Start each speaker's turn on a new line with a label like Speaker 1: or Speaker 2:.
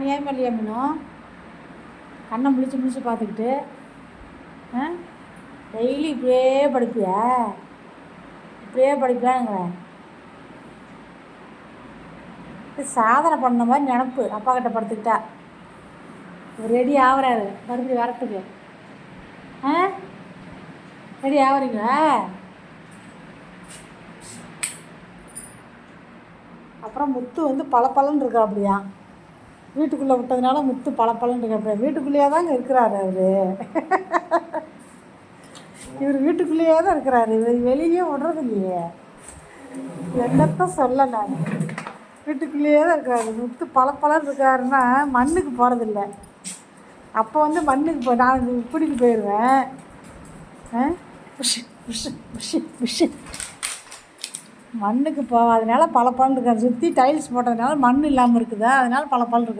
Speaker 1: அநியாயம் இல்லையா மீனும் கண்ணை முழிச்சு முழிச்சு பார்த்துக்கிட்டு ஆ? டெய்லி இப்படியே படிப்பியா? இப்படியே படிப்பியாங்கிறேன் சாதனை பண்ண மாதிரி நினப்பு. அப்பா கிட்ட படுத்துக்கிட்டா. ரெடி ஆகிறாரு. மறுபடியும் வரத்துக்கு. ஆ? ரெடி ஆகிறீங்களா? அப்புறம் முத்து வந்து பளபளன்னு இருக்கா அப்படியா வீட்டுக்குள்ளே விட்டதுனால முத்து பல இருக்கா அப்படியா வீட்டுக்குள்ளேயே தாங்க இருக்கிறாரு அவர். இவர் வீட்டுக்குள்ளேயே தான் இருக்கிறாரு. இவர் வெளியே விடுறது இல்லையே. என்னத்த சொல்ல நான்? வீட்டுக்குள்ளேயே தான் இருக்கிறாரு. முத்து பளபளன்னு இருக்காருன்னா மண்ணுக்கு போகிறதில்ல அப்போ வந்து மண்ணுக்கு போ நான் பிடிக்கு போயிடுவேன் ஆ? Push push push push. மண்ணுக்கு போகாதனால பல சுற்றி டைல்ஸ் போட்டதுனால மண் இல்லாமல் இருக்குதா? அதனால பல இருக்குது